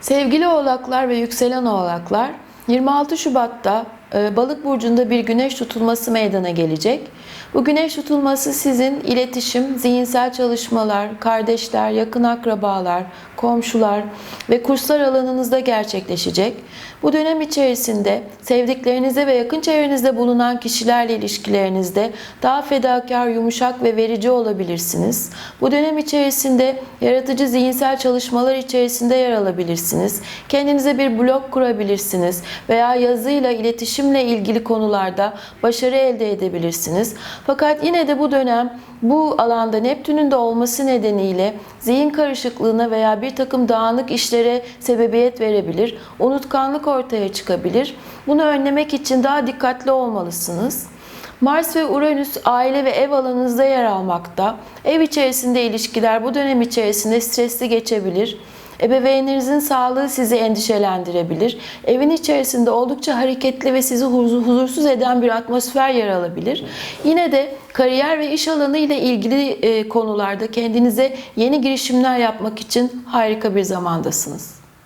Sevgili oğlaklar ve yükselen oğlaklar, 26 Şubat'ta Balık burcunda bir güneş tutulması meydana gelecek. Bu güneş tutulması sizin iletişim, zihinsel çalışmalar, kardeşler, yakın akrabalar, komşular ve kurslar alanınızda gerçekleşecek. Bu dönem içerisinde sevdiklerinizde ve yakın çevrenizde bulunan kişilerle ilişkilerinizde daha fedakar, yumuşak ve verici olabilirsiniz. Bu dönem içerisinde yaratıcı zihinsel çalışmalar içerisinde yer alabilirsiniz. Kendinize bir blog kurabilirsiniz veya yazıyla, iletişimle ilgili konularda başarı elde edebilirsiniz. Fakat yine de bu dönem bu alanda Neptün'ün de olması nedeniyle zihin karışıklığına veya bir takım dağınık işlere sebebiyet verebilir. Unutkanlık ortaya çıkabilir. Bunu önlemek için daha dikkatli olmalısınız. Mars ve Uranüs aile ve ev alanınızda yer almakta. Ev içerisinde ilişkiler bu dönem içerisinde stresli geçebilir. Ebeveynlerinizin sağlığı sizi endişelendirebilir. Evin içerisinde oldukça hareketli ve sizi huzur- huzursuz eden bir atmosfer yer alabilir. Yine de kariyer ve iş alanı ile ilgili e, konularda kendinize yeni girişimler yapmak için harika bir zamandasınız.